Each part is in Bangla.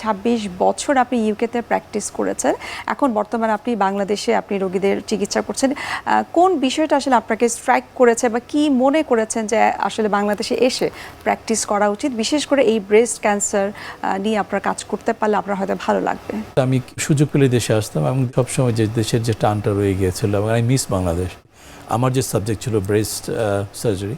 ছাব্বিশ বছর আপনি ইউকেতে প্র্যাকটিস করেছেন। এখন বর্তমানে আপনি বাংলাদেশে আপনি রোগীদের চিকিৎসা করছেন। কোন বিষয়টা আসলে আপনাকে স্ট্রাইক করেছে বা কি মনে করেছেন যে আসলে বাংলাদেশে এসে প্র্যাকটিস করা উচিত? বিশেষ করে এই ব্রেস্ট ক্যান্সার নিয়ে আপনার কাজ করতে পারলে আপনার হয়তো ভালো লাগবে। আমি সুযোগ পেলে দেশে আসতাম এবং সবসময় যে দেশের যে টানটা রয়ে গিয়েছিল এবং আই মিস বাংলাদেশ আমার যে সাবজেক্ট ছিল breast surgery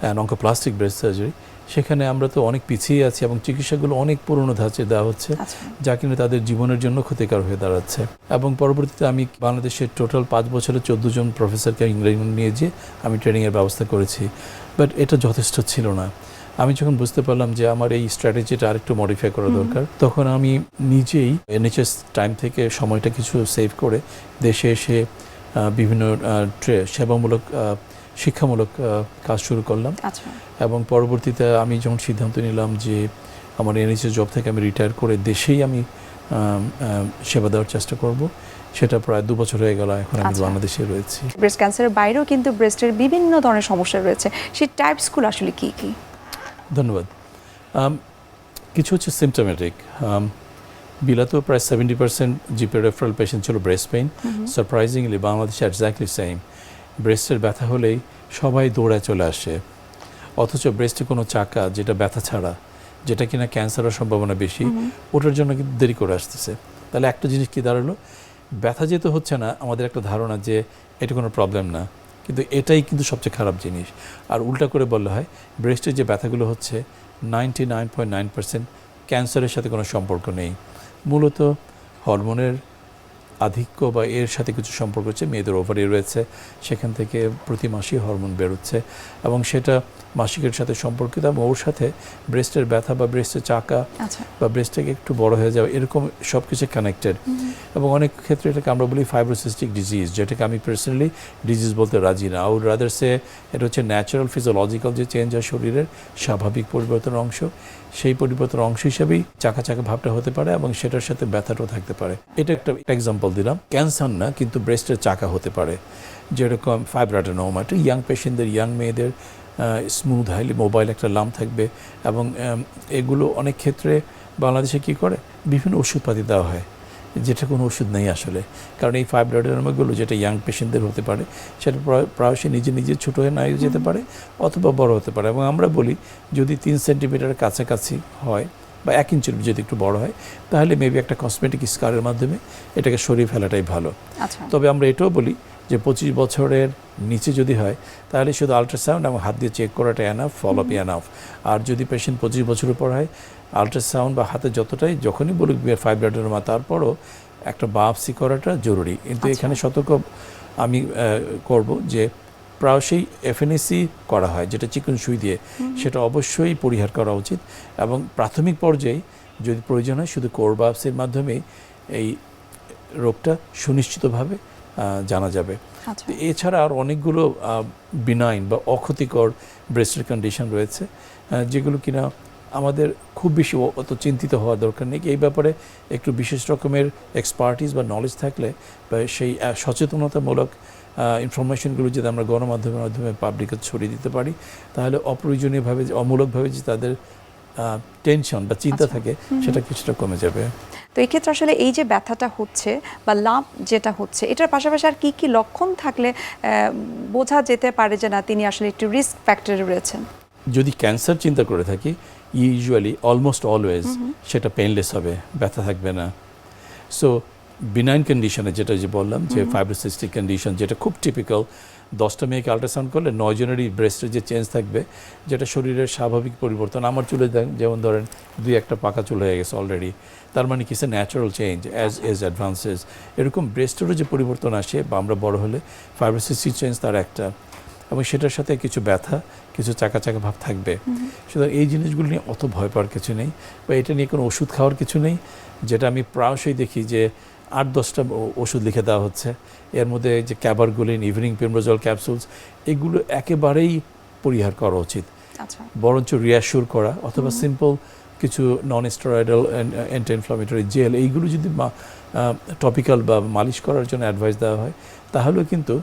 and oncoplastic breast surgery সেখানে আমরা তো অনেক পিছিয়ে আছি এবং চিকিৎসাগুলো অনেক পুরনো ধাঁচে দেওয়া হচ্ছে আচ্ছা। যা কিনা তাদের জীবনের জন্য ক্ষতিকর হয়ে দাঁড়াচ্ছে। এবং পরবর্তীতে আমি বাংলাদেশের টোটাল পাঁচ বছরে চোদ্দ জন প্রফেসরকে ইংল্যান্ড নিয়ে যেয়ে আমি ট্রেনিংয়ের ব্যবস্থা করেছি। বাট এটা যথেষ্ট ছিল না। আমি যখন বুঝতে পারলাম যে আমার এই স্ট্র্যাটেজিটা আরেকটু মডিফাই করা দরকার তখন আমি নিজেই এনএচএস টাইম থেকে সময়টা কিছু সেভ করে দেশে এসে বিভিন্ন সেবামূলক শিক্ষামূলক কাজ শুরু করলাম। আচ্ছা। এবং পরবর্তীতে আমি যখন সিদ্ধান্ত নিলাম যে আমার এনএসএস জব থেকে আমি রিটায়ার করে দেশেই আমি সেবা দেওয়ার চেষ্টা করব সেটা প্রায় দু বছর হয়ে গেল এখন আমি আচ্ছা। বাংলাদেশে রয়েছি। ব্রেস্ট ক্যান্সারের বাইরেও কিন্তু ব্রেস্টের বিভিন্ন ধরনের সমস্যা রয়েছে। সেই টাইপসগুলো আসলে কি কি? ধন্যবাদ। কিছু হচ্ছে সিমটোমেটিক বিলাতেও প্রায় seventy percent GP referral patient ছিল ব্রেস্ট পেইন সারপ্রাইজিংলি বাংলাদেশে এক্স্যাক্টলি সেম ব্রেস্টের ব্যথা হলেই সবাই দৌড়ায় চলে আসে। অথচ ব্রেস্টে কোনো চাকা যেটা ব্যথা ছাড়া যেটা কিনা ক্যান্সারের সম্ভাবনা বেশি ওটার জন্য কিন্তু দেরি করে আসতেছে। তাহলে একটা জিনিস কি দাঁড়াল? ব্যথা যেহেতু হচ্ছে না আমাদের একটা ধারণা যে এটা কোনো প্রবলেম না। কিন্তু এটাই কিন্তু সবচেয়ে খারাপ জিনিস। আর উল্টা করে বললে হয় ব্রেস্টের যে ব্যথাগুলো হচ্ছে ninety nine point nine percent ক্যান্সারের সাথে কোনো সম্পর্ক নেই। মূলত হরমোনের আধিক্য বা এর সাথে কিছু সম্পর্ক হচ্ছে মেয়েদের ওভারি রয়েছে সেখান থেকে প্রতি মাসেই হরমোন বেরোচ্ছে এবং সেটা মাসিকের সাথে সম্পর্কিত এবং ওর সাথে ব্রেস্টের ব্যথা বা ব্রেস্টের চাকা আচ্ছা। বা ব্রেস্টটাকে একটু বড় হয়ে যাওয়া এরকম সব কিছু কানেক্টেড এবং অনেক ক্ষেত্রে এটাকে আমরা বলি ফাইব্রোসিস্টিক ডিজিজ যেটাকে আমি পার্সোনালি ডিজিজ বলতে রাজি না। আউট রাদার সে এটা হচ্ছে ন্যাচারাল ফিজিওলজিক্যাল যে চেঞ্জ হয় শরীরের স্বাভাবিক পরিবর্তনের অংশ। সেই পরিবর্তনের অংশ হিসেবেই চাকা চাকা ভাবটা হতে পারে এবং সেটার সাথে ব্যথাটাও থাকতে পারে। এটা একটা এক্সাম্পল দিলাম। ক্যান্সার না, কিন্তু ব্রেস্টের চাকা হতে পারে। যেরকম ফাইব্রাটানোমা একটা ইয়াং পেশেন্টদের ইয়াং মেয়েদের স্মুথ হাইলি মোবাইল একটা লাম থাকবে এবং এগুলো অনেক ক্ষেত্রে বাংলাদেশে কি করে? বিভিন্ন ওষুধপাতি দেওয়া হয়। যেটা কোনো ওষুধ নেই আসলে। কারণ এই ফাইব্রয়েডারমাগুলো যেটা ইয়াং পেশেন্টদের হতে পারে সেটা প্রায়- প্রায়শই নিজে নিজে ছোটো হয়ে নাই যেতে পারে অথবা বড় হতে পারে। এবং আমরা বলি যদি তিন সেন্টিমিটার কাছাকাছি হয় বা এক ইঞ্চির যদি একটু বড় হয় তাহলে মেবি একটা কসমেটিক স্কারের মাধ্যমে এটাকে সরিয়ে ফেলাটাই ভালো। আচ্ছা। তবে আমরা এটাও বলি যে পঁচিশ বছরের নিচে যদি হয় তাহলে শুধু আলট্রাসাউন্ড এবং হাত দিয়ে চেক করাটা এনাফ ফলো আপ এনাফ আর যদি পেশেন্ট পঁচিশ বছরের পর হয় আলট্রাসাউন্ড বা হাতে যতটাই যখনই বলুক ফাইব্রাডেনোমা তারপরও একটা বাপসি করাটা জরুরি। কিন্তু আচ্ছা। এখানে সতর্ক আমি করব যে প্রায়শই এফএনএসি করা হয় যেটা চিকন সুই দিয়ে। সেটা অবশ্যই পরিহার করা উচিত এবং প্রাথমিক পর্যায়ে যদি প্রয়োজন হয় শুধু কোর বাপসির মাধ্যমেই এই রোগটা সুনিশ্চিতভাবে জানা যাবে। আচ্ছা। এছাড়া আর অনেকগুলো বিনাইন বা অক্ষতিকর ব্রেস্টের কন্ডিশন রয়েছে যেগুলো কিনা আমাদের খুব বেশি অত চিন্তিত হওয়ার দরকার নেই। এই ব্যাপারে একটু বিশেষ রকমের এক্সপার্টিস বা নলেজ থাকলে বা সেই সচেতনতামূলক ইনফরমেশনগুলো যদি আমরা গণমাধ্যমের মাধ্যমে পাবলিকে ছড়িয়ে দিতে পারি তাহলে অপ্রয়োজনীয়ভাবে যে অমূলকভাবে যে তাদের টেনশন বা চিন্তা আচ্ছা। থাকে সেটা কিছুটা কমে যাবে। তো এই ক্ষেত্রে আসলে এই যে ব্যথাটা হচ্ছে বা লাভ যেটা হচ্ছে এটার পাশাপাশি আর কি কি লক্ষণ থাকলে বোঝা যেতে পারে যে না তিনি আসলে একটু রিস্ক ফ্যাক্টরে রয়েছেন? যদি ক্যান্সার চিন্তা করে থাকি ইউজুয়ালি অলমোস্ট অলওয়েজ সেটা পেনলেস হবে ব্যথা থাকবে না। সো বিনাইন কন্ডিশনে যেটা যে বললাম যে ফাইব্রোসিস্টিক কন্ডিশন যেটা খুব টিপিক্যাল দশটা মেয়েকে আল্ট্রাসাউন্ড করলে নয় জনেরই ব্রেস্টের যে চেঞ্জ থাকবে যেটা শরীরের স্বাভাবিক পরিবর্তন আমার চুলে যেমন ধরেন দুই একটা পাকা চুল হয়ে গেছে অলরেডি তার মানে কিসে natural change as age advances এরকম ব্রেস্টেরও যে পরিবর্তন আসে বা আমরা বড় হলে ফাইব্রোসিস্টিক চেঞ্জ তার একটা এবং সেটার সাথে কিছু ব্যথা কিছু চাকা চাকা ভাব থাকবে। সুতরাং এই জিনিসগুলো নিয়ে অত ভয় পাওয়ার কিছু নেই বা এটা নিয়ে কোনো ওষুধ খাওয়ার কিছু নেই যেটা আমি প্রায়শই দেখি যে আট দশটা ওষুধ লিখে দেওয়া হচ্ছে। এর মধ্যে যে ক্যাবারগুলিন ইভিনিং পিমরোজল ক্যাপসুলস এগুলো একেবারেই পরিহার করা উচিত। আচ্ছা। বরঞ্চ রিয়াসুর করা অথবা সিম্পল কিছু non steroidal anti inflammatory gel এইগুলো যদি টপিক্যাল বা মালিশ করার জন্য অ্যাডভাইস দেওয়া হয় তাহলেও কিন্তু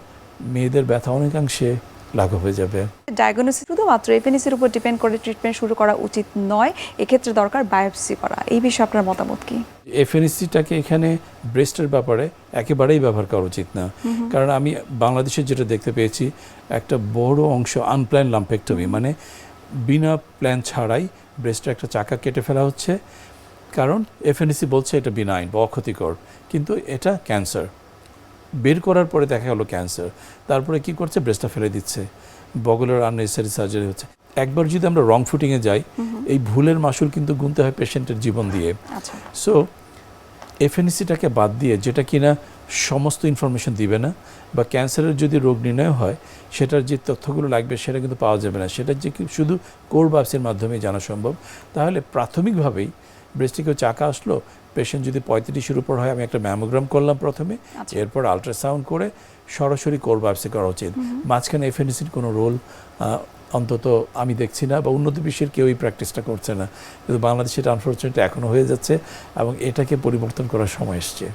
মেয়েদের ব্যথা অনেকাংশে লাঘব হয়ে যাবে। ডায়াগনোসিস শুধুমাত্র এফএনএসির উপর ডিপেন্ড করে ট্রিটমেন্ট শুরু করা উচিত নয় এক্ষেত্রে দরকার বায়োপসি করা। এই বিষয়ে আপনার মতামত কি? এফএনএসিটাকে এখানে ব্রেস্টের ব্যাপারে একেবারেই ব্যবহার করা উচিত না। কারণ আমি বাংলাদেশে যেটা দেখতে পেয়েছি একটা বড় অংশ আনপ্ল্যান লাম্পেক্টমি মানে বিনা প্ল্যান ছাড়াই ব্রেস্টের একটা চাকা কেটে ফেলা হচ্ছে। কারণ এফএনএসি বলছে এটা বিনাইন বা অক্ষতিকর কিন্তু এটা ক্যান্সার বের করার পরে দেখা গেলো ক্যান্সার। তারপরে কি করছে? ব্রেস্টটা ফেলে দিচ্ছে। বগলের আননেসেসারি সার্জারি হচ্ছে। একবার যদি আমরা রং ফুটিংয়ে যাই এই ভুলের মাসুল কিন্তু গুনতে হয় পেশেন্টের জীবন দিয়ে। আচ্ছা। সো এফএনসিটাকে বাদ দিয়ে যেটা কিনা সমস্ত ইনফরমেশন দিবে না বা ক্যান্সারের যদি রোগ নির্ণয় হয় সেটার যে তথ্যগুলো লাগবে সেটা কিন্তু পাওয়া যাবে না। সেটা যে শুধু কোর বাপসের মাধ্যমে জানা সম্ভব। তাহলে প্রাথমিকভাবেই ব্রেস্টে কেউ চাকা আসলো পেশেন্ট যদি পঁয়ত্রিশের উপর হয় আমি একটা ম্যামোগ্রাম করলাম প্রথমে আচ্ছা। এরপর আলট্রাসাউন্ড করে সরাসরি কোর ব্যবসা করা উচিত। মাঝখানে এফএনসির কোনো রোল অন্তত আমি দেখছি না বা উন্নত বিশ্বের কেউই প্র্যাকটিসটা করছে না। কিন্তু বাংলাদেশে এটা আনফর্চুনেটলি এখনও হয়ে যাচ্ছে এবং এটাকে পরিবর্তন করার সময় এসছে।